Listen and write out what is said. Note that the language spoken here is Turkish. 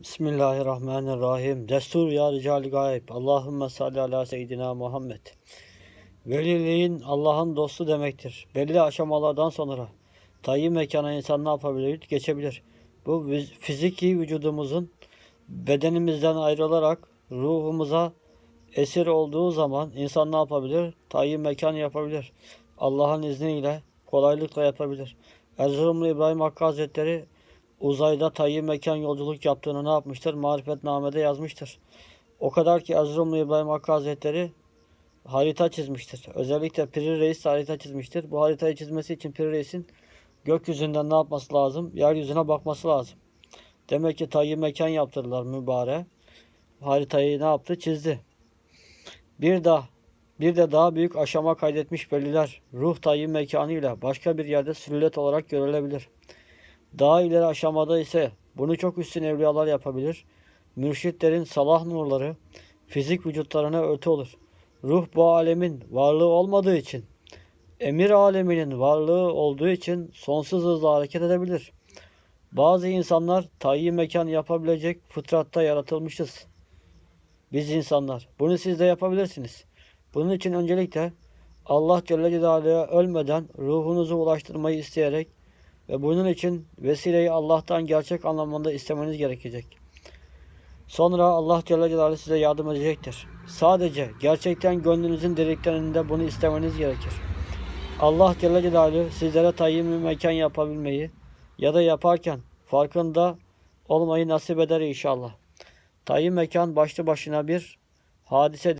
Bismillahirrahmanirrahim. Destur ya rical gayb. Allahümme salli ala seyyidina Muhammed. Veliliğin Allah'ın dostu demektir. Belli aşamalardan sonra tayyi mekana insan ne yapabilir? Geçebilir. Bu fiziki vücudumuzun bedenimizden ayrılarak ruhumuza esir olduğu zaman insan ne yapabilir? Tayyi mekan yapabilir. Allah'ın izniyle kolaylıkla yapabilir. Erzurumlu İbrahim Hakkı Hazretleri uzayda tayyi mekan yolculuk yaptığını ne yapmıştır? Marifetname'de yazmıştır. O kadar ki Erzurumlu İbrahim Hakkı Hazretleri harita çizmiştir. Özellikle Piri Reis harita çizmiştir. Bu haritayı çizmesi için Piri Reis'in gökyüzünden ne yapması lazım? Yeryüzüne bakması lazım. Demek ki tayyi mekan yaptırdılar mübare. Haritayı ne yaptı? Çizdi. Bir de bir de daha büyük aşama kaydetmiş veliler ruh tayyi mekanıyla başka bir yerde süllet olarak görülebilir. Daha ileri aşamada ise bunu çok üstün evliyalar yapabilir. Mürşitlerin salah nurları fizik vücutlarına örtü olur. Ruh bu alemin varlığı olmadığı için, emir aleminin varlığı olduğu için sonsuz hızla hareket edebilir. Bazı insanlar tayyi mekan yapabilecek fıtratta yaratılmışız. Biz insanlar. Bunu siz de yapabilirsiniz. Bunun için öncelikle Allah Celle Celaluhu'ya ölmeden ruhunuzu ulaştırmayı isteyerek ve bunun için vesileyi Allah'tan gerçek anlamında istemeniz gerekecek. Sonra Allah Celle Celaluhu size yardım edecektir. Sadece gerçekten gönlünüzün deliklerinde bunu istemeniz gerekir. Allah Celle Celaluhu sizlere tayin bir mekan yapabilmeyi ya da yaparken farkında olmayı nasip eder inşallah. Tayin mekan başlı başına bir hadise